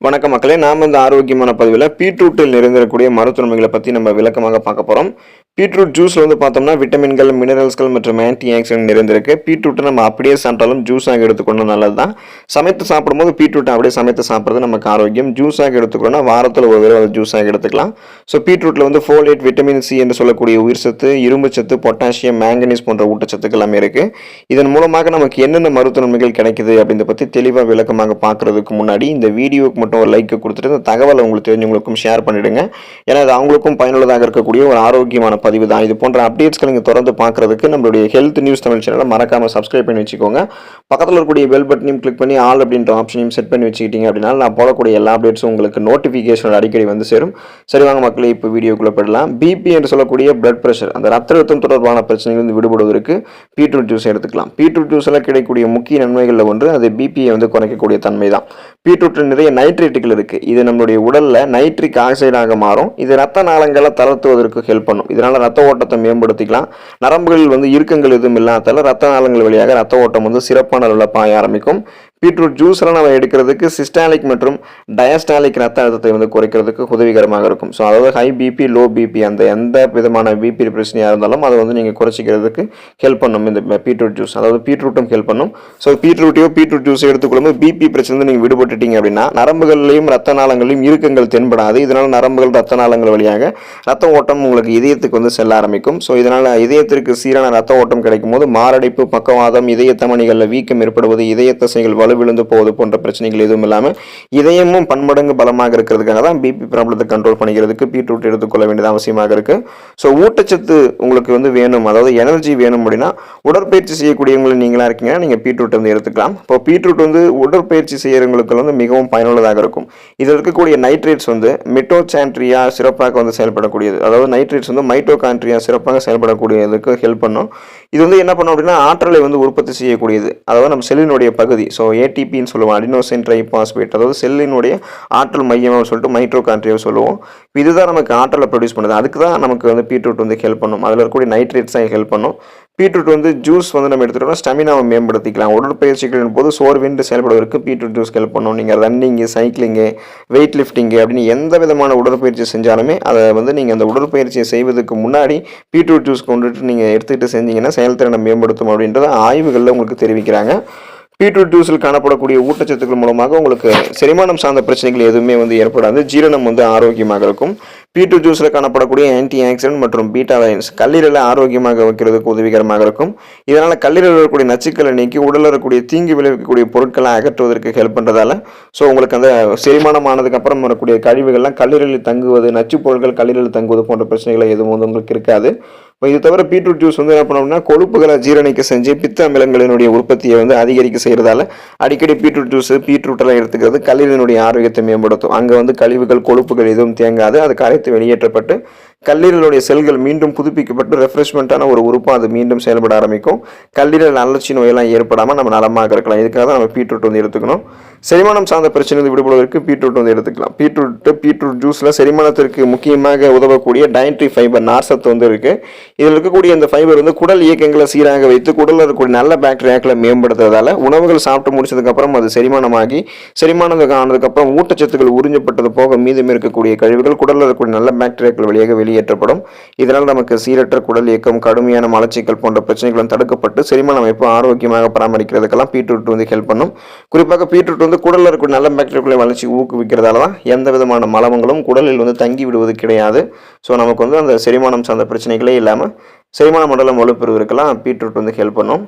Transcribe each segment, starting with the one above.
வணக்க மக்களே நாம் இந்த ஆரோக்கியமான பதிவில் பீட்ரூட்டில் நிறைந்திருக்கக்கூடிய மருத்துவமைகளை பற்றி நம்ம விளக்கமாக பார்க்க போகிறோம் பீட்ரூட் ஜூஸில் வந்து பார்த்தோம்னா விட்டமின்கள் மினரல்ஸ்கள் மற்றும் ஆன்டி ஆக்சிடென்ட் நிறைந்திருக்கு. பீட்ரூட்டை நம்ம அப்படியே சாப்பிட்டாலும் ஜூஸாக எடுத்துக்கணும் நல்லது தான் சமைத்து சாப்பிடும்போது பீட்ரூட்டை அப்படியே சமைத்து சாப்பிட்றது நமக்கு ஆரோக்கியம். ஜூஸாக எடுத்துக்கணும்னா வாரத்தில் ஒரு தடவை ஜூஸாக எடுத்துக்கலாம். ஸோ பீட்ரூட்டில் வந்து ஃபோலேட் விட்டமின் சி என்று சொல்லக்கூடிய உயிர் சத்து இரும்பு சத்து பொட்டாசியம் மேங்கனீஸ் போன்ற ஊட்டச்சத்துக்கள் எல்லாமே இருக்குது இதன் மூலமாக நமக்கு என்னென்ன மருத்துவ நன்மைகள் கிடைக்குது அப்படின்றத பற்றி தெளிவாக விளக்கமாக பார்க்குறதுக்கு முன்னாடி இந்த வீடியோவுக்கு மட்டும் ஒரு லைக்கை கொடுத்துட்டு இந்த தகவலை உங்களுக்கு தெரிஞ்சவங்களுக்கும் ஷேர் பண்ணிவிடுங்க ஏன்னா அது அவங்களுக்கும் பயனுள்ளதாக இருக்கக்கூடிய ஒரு ஆரோக்கியமான பதிவு தான். இது போன்ற அப்டேட்ஸ்களை நீங்கள் தொடர்ந்து பார்க்குறதுக்கு நம்மளுடைய ஹெல்த் நியூஸ் தமிழ் சேனலை மறக்காமல் சப்ஸ்கிரைப் பண்ணி வச்சுக்கோங்க. பக்கத்தில் இருக்கக்கூடிய பெல் பட்டனையும் கிளிக் பண்ணி ஆல் அப்படின்ற ஆப்ஷனையும் செட் பண்ணி வச்சுக்கிட்டீங்க அப்படின்னா நான் போடக்கூடிய எல்லா அப்டேட்ஸும் உங்களுக்கு நோட்டிஃபிகேஷன் அடிக்கடி வந்து சேரும். சரி வாங்க மக்களே இப்போ வீடியோக்குள்ளே போயிடலாம். பிபி என்று சொல்லக்கூடிய பிளட் ப்ரெஷர் அந்த ரத்த அழுத்தம் தொடர்பான பிரச்சனைகள் விடுபடுவதற்கு பீட்ரூட் ஜூஸ் எடுத்துக்கலாம். பீட்ரூட் ஜூஸில் கிடைக்கக்கூடிய முக்கிய நன்மைகளில் ஒன்று அது பிபியை வந்து குறைக்கக்கூடிய தன்மை தான் பீட்ரூட்டில் நிறைய நைட்ரேட்டுகள் இருக்குது இது நம்மளுடைய உடலில் நைட்ரிக் ஆக்சைடாக மாறும். இது ரத்த நாளங்களை தளர்த்துவதற்கு ஹெல்ப் பண்ணும். இதனால் ரத்த ஓட்டத்தை மேம்படுத்திக்கலாம். நரம்புகளில் வந்து இறுக்கங்கள் எதுவும் இல்லாதால ரத்த நாளங்கள் வழியாக ரத்த ஓட்டம் வந்து சிறப்பான அளவில் பாய ஆரம்பிக்கும். பீட்ரூட் ஜூஸ்லாம் நம்ம எடுக்கிறதுக்கு சிஸ்டாலிக் மற்றும் டயஸ்டாலிக் ரத்த அழுத்தத்தை வந்து குறைக்கிறதுக்கு உதவிகரமாக இருக்கும். ஸோ அதாவது ஹை பிபி லோ பிபி அந்த எந்த விதமான பிபி பிரச்சனையாக இருந்தாலும் அதை வந்து நீங்கள் குறைச்சிக்கிறதுக்கு ஹெல்ப் பண்ணும் இந்த பீட்ரூட் ஜூஸ். அதாவது பீட்ரூட்டும் ஹெல்ப் பண்ணும். ஸோ பீட்ரூட்டையோ பீட்ரூட் ஜூஸ் எடுத்துக்கொள்ளும்போது பிபி பிரச்சனை நீங்கள் விடுபட்டுட்டீங்க அப்படின்னா நரம்புகள்லையும் ரத்த நாளங்களையும் இறுக்கங்கள் தென்படாது. இதனால் நரம்புகள் ரத்த நாளங்கள் வழியாக ரத்த ஓட்டம் உங்களுக்கு இதயத்துக்கு வந்து செல்ல ஆரம்பிக்கும். ஸோ இதனால் இதயத்திற்கு சீரான ரத்த ஓட்டம் கிடைக்கும் போது மாரடைப்பு பக்கவாதம் இதய தமணிகளில் வீக்கம் ஏற்படுவது இதய தசைகள் வலுவிழுந்து போவது போன்ற பிரச்சனைகள் எதுவும் இல்லாமல் இதயமும் பன்மடங்கு பலமாக இருக்கிறதுக்காக தான் பிபி ப்ராப்ளத்தை கண்ட்ரோல் பண்ணிக்கிறதுக்கு பீட்ரூட் எடுத்துக்கொள்ள வேண்டியது அவசியமாக இருக்குது ஸோ ஊட்டச்சத்து உங்களுக்கு வந்து வேணும் அதாவது எனர்ஜி வேணும் அப்படின்னா உடற்பயிற்சி செய்யக்கூடியவங்களும் நீங்களாக இருக்கீங்கன்னா நீங்கள் பீட்ரூட் வந்து எடுத்துக்கலாம். இப்போ பீட்ரூட் வந்து உடற்பயிற்சி செய்கிறவங்களுக்கு வந்து மிகவும் பயனுள்ளதாக இருக்கும். இதில் இருக்கக்கூடிய நைட்ரேட்ஸ் வந்து மிட்டோசான்ட்ரியா சிறப்பாக வந்து செயல்படக்கூடியது. அதாவது நைட்ரேட்ஸ் வந்து மைட்டோகான்ட்ரியா சிறப்பாக செயல்படக்கூடியதுக்கு ஹெல்ப் பண்ணும். இது வந்து என்ன பண்ணும் அப்படின்னா ஆற்றலை வந்து உற்பத்தி செய்யக்கூடியது. அதாவது நம்ம செல்லினுடைய பகுதி ஸோ ஏடிபின்னு சொல்லுவோம் அடினோசின் ட்ரைபாஸ்பேட் அதாவது செல்லினுடைய ஆற்றல் மையம்னு சொல்லிட்டு மைட்ரோகான்ட்ரியா சொல்லுவோம். இதுதான் நமக்கு ஆற்றலை ப்ரொடியூஸ் பண்ணுது. அதுக்கு தான் நமக்கு வந்து பீட்ரூட் வந்து ஹெல்ப் பண்ணும். அதில் இருக்கக்கூடிய நைட்ரேட்ஸ் தான் ஹெல்ப் பண்ணும். பீட்ரூட் வந்து ஜூஸ் வந்து நம்ம எடுத்துட்டோம்னா ஸ்டெமினாவை மேம்படுத்திக்கலாம். உடற்பயிற்சிகளின் போது சோர்வின்றி செயல்படுவதற்கு பீட்ரூட் ஜூஸ் ஹெல்ப் பண்ணும். நீங்கள் ரன்னிங்கு சைக்கிளிங்கு வெயிட் லிஃப்டிங்கு அப்படின்னு எந்த விதமான உடற்பயிற்சி செஞ்சாலுமே அதை வந்து நீங்கள் அந்த உடற்பயிற்சியை செய்வதற்கு முன்னாடி பீட்ரூட் ஜூஸ் கொண்டுட்டு நீங்கள் எடுத்துக்கிட்டு செஞ்சீங்கன்னா செயல்திறனை மேம்படுத்தும் அப்படின்றத ஆய்வுகளில் உங்களுக்கு தெரிவிக்கிறாங்க. பீட்ரூட் ஜூஸில் காணப்படக்கூடிய ஊட்டச்சத்துக்கள் மூலமாக உங்களுக்கு செரிமானம் சார்ந்த பிரச்சனைகள் எதுவுமே வந்து ஏற்படாது. ஜீரணம் வந்து ஆரோக்கியமாக இருக்கும். பீட்ரூட் ஜூஸில் காணப்படக்கூடிய ஆன்டி ஆக்சிடென்ட் மற்றும் பீட்டா வைன்ஸ் கல்லீரலை ஆரோக்கியமாக வைக்கிறதுக்கு உதவிகரமாக இருக்கும். இதனால் கல்லீரல் இருக்கக்கூடிய நச்சுக்களை நீக்கி உடலில் இருக்கக்கூடிய தீங்கு விளைவிக்கக்கூடிய பொருட்களை அகற்றுவதற்கு ஹெல்ப் பண்ணுறதால ஸோ உங்களுக்கு அந்த செரிமானம் ஆனதுக்கப்புறம் வரக்கூடிய கழிவுகள்லாம் கல்லீரலில் தங்குவது நச்சு பொருட்கள் கல்லீரலில் தங்குவது போன்ற பிரச்சனைகள் எதுவும் வந்து உங்களுக்கு இருக்காது. இப்போ இது தவிர பீட்ரூட் ஜூஸ் வந்து என்ன பண்ணோம்னா கொழுப்புகளை ஜீரணிக்க செஞ்சு பித்த அமிலங்களினுடைய உற்பத்தியை வந்து அதிகரிக்க செய்கிறதால அடிக்கடி பீட்ரூட் ஜூஸ் பீட்ரூட்டெல்லாம் எடுத்துக்கிறது கல்லீரலினுடைய ஆரோக்கியத்தை மேம்படுத்தும். அங்கே வந்து கழிவுகள் கொழுப்புகள் எதுவும் தேங்காது. அது கரைத்து வெளியேற்றப்பட்டு கல்லீரலுடைய செல்கள் மீண்டும் புதுப்பிக்கப்பட்டு ரெஃப்ரெஷ்மெண்ட்டான ஒரு உறுப்பாக அது மீண்டும் செயல்பட ஆரம்பிக்கும். கல்லீரல் அலர்ச்சி நோயெல்லாம் ஏற்படாமல் நம்ம நலமாக இருக்கலாம். இதுக்காக தான் நம்ம பீட்ரூட் வந்து எடுத்துக்கணும். செரிமானம் சார்ந்த பிரச்சனை விடுபடுவதற்கு பீட்ரூட் வந்து எடுத்துக்கலாம். பீட்ரூட்டு பீட்ரூட் ஜூஸில் செரிமானத்திற்கு முக்கியமாக உதவக்கூடிய டயட்ரி ஃபைபர் நார்சத்து வந்து இருக்குது இதில் இருக்கக்கூடிய அந்த ஃபைபர் வந்து குடல் இயக்கங்களை சீராக வைத்து குடலில் இருக்கக்கூடிய நல்ல பாக்டீரியாக்களை மேம்படுத்துறதால உணவுகள் சாப்பிட்டு முடிச்சதுக்கப்புறம் அது செரிமானமாகி செரிமானம் ஆனதுக்கப்புறம் ஊட்டச்சத்துக்கள் உறிஞ்சப்பட்டது போக மீதம் இருக்கக்கூடிய கழிவுகள் குடலில் இருக்கக்கூடிய நல்ல பாக்டீரியாக்கள் வழியாக வெளியேற்றப்படும். இதனால் நமக்கு சீரற்ற குடல் இயக்கம் கடுமையான மலச்சிக்கல் போன்ற பிரச்சனைகளும் தடுக்கப்பட்டு செரிமான அமைப்பு ஆரோக்கியமாக பராமரிக்கிறதுக்கெல்லாம் பீட்ரூட் வந்து ஹெல்ப் பண்ணும். குறிப்பாக பீட்ரூட் வந்து குடலில் இருக்கிற நல்ல பாக்டீரியாக்களை வளர்ச்சி ஊக்குவிக்கிறதால தான் எந்த விதமான மலமங்களும் குடலில் வந்து தங்கி விடுவது கிடையாது. ஸோ நமக்கு வந்து அந்த செரிமானம் சார்ந்த பிரச்சனைகளே இல்லாமல் செரிமான மண்டலம் வலுப்பெறுவதற்கெல்லாம் பீட்ரூட் வந்து ஹெல்ப் பண்ணும்.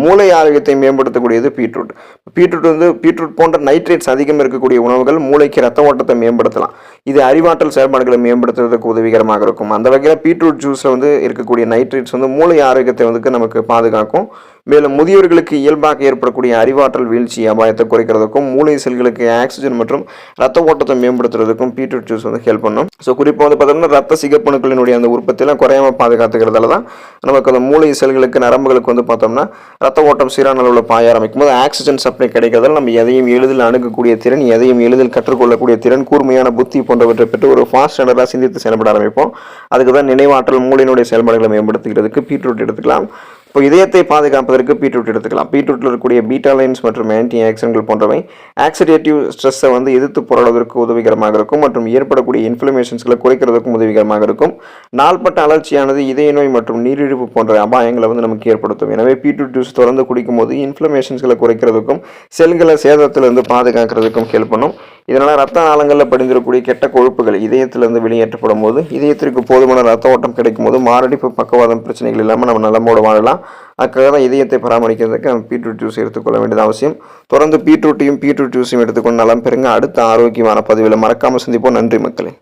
மூளை ஆரோக்கியத்தை மேம்படுத்தக்கூடியது பீட்ரூட். பீட்ரூட் வந்து பீட்ரூட் போன்ற நைட்ரேட்ஸ் அதிகம் இருக்கக்கூடிய உணவுகள் மூளைக்கு ரத்த ஓட்டத்தை மேம்படுத்தலாம். இது அறிவாற்றல் செயல்பாடுகளை மேம்படுத்துறதுக்கு உதவிகரமாக இருக்கும். அந்த வகையில் பீட்ரூட் ஜூஸில் வந்து இருக்கக்கூடிய நைட்ரேட்ஸ் வந்து மூளை ஆரோக்கியத்தை வந்து நமக்கு பாதுகாக்கும். மேலும் முதியோர்களுக்கு இயல்பாக ஏற்படக்கூடிய அறிவாற்றல் வீழ்ச்சி அபாயத்தை குறைக்கிறதுக்கும் மூளை செல்களுக்கு ஆக்சிஜன் மற்றும் ரத்த ஓட்டத்தை மேம்படுத்துறதுக்கும் பீட்ரூட் ஜூஸ் வந்து ஹெல்ப் பண்ணும். ஸோ குறிப்பாக வந்து பார்த்தோம்னா ரத்த சிகப்பணுக்களினுடைய அந்த உற்பத்தியெல்லாம் குறையாம பாதுகாத்துக்கிறதால தான் நமக்கு அந்த மூளை செல்களுக்கு நரம்புகளுக்கு வந்து பார்த்தோம்னா ரத்த ஓட்டம் சீரான அளவில் பாய ஆரம்பிக்கும் போது ஆக்சிஜன் சப்ளை கிடைக்கிறதால நம்ம எதையும் எளிதில் அணுகக்கூடிய திறன் எதையும் எளிதில் கற்றுக்கொள்ளக்கூடிய திறன் கூர்மையான புத்தி போன்றவற்றை பெற்று ஒரு ஃபாஸ்ட் ஸ்டாண்டர்டாக சிந்தித்து செயல்பட ஆரம்பிப்போம். அதுக்கு தான் நினைவாற்றல் மூளையினுடைய செயல்பாடுகளை மேம்படுத்துகிறதுக்கு பீட்ரூட் எடுத்துக்கலாம். இப்போ இதயத்தை பாதுகாப்பதற்கு பீட்ரூட் எடுத்துக்கலாம். பீட்ரூட்டில் இருக்கக்கூடிய பீட்டாலைன்ஸ் மற்றும் ஆன்டி ஆக்சிடென்ட்கள் போன்றவை ஆக்சிடேட்டிவ் ஸ்ட்ரெஸ்ஸை வந்து எதிர்த்து போராடுவதற்கு உதவிகரமாக இருக்கும் மற்றும் ஏற்படக்கூடிய இன்ஃப்ளமேஷன்ஸ்களை குறைக்கிறதுக்கும் உதவிகரமாக இருக்கும். நாள்பட்ட அலர்ச்சியானது இதய நோய் மற்றும் நீரிழிவு போன்ற அபாயங்களை வந்து நமக்கு ஏற்படுத்தும். எனவே பீட்ரூட் ஜூஸ் தொடர்ந்து குடிக்கும் போது இன்ஃப்ளமேஷன்ஸ்களை குறைக்கிறதுக்கும் செல்களை சேதத்திலிருந்து பாதுகாக்கிறதுக்கும் ஹெல்ப் பண்ணும். இதனால் ரத்த நாளங்களில் படிந்திருக்கக்கூடிய கெட்ட கொழுப்புகள் இதயத்திலிருந்து வெளியேற்றப்படும் போது இதயத்திற்கு போதுமான ரத்த ஓட்டம் கிடைக்கும் போது மாரடைப்பு பக்கவாதம் பிரச்சனைகள் இல்லாமல் நம்ம நலமோடு வாழலாம். அதுக்காக தான் இதயத்தை பராமரிக்கிறதுக்கு நம்ம பீட்ரூட் ஜூஸ் எடுத்துக்கொள்ள வேண்டியது அவசியம். தொடர்ந்து பீட்ரூட்டையும் பீட்ரூட் ஜூஸையும் எடுத்துக்கொண்டு நலம் பெறுங்க. அடுத்த ஆரோக்கியமான பதிவில் மறக்காமல் சந்திப்போம். நன்றி மக்களே.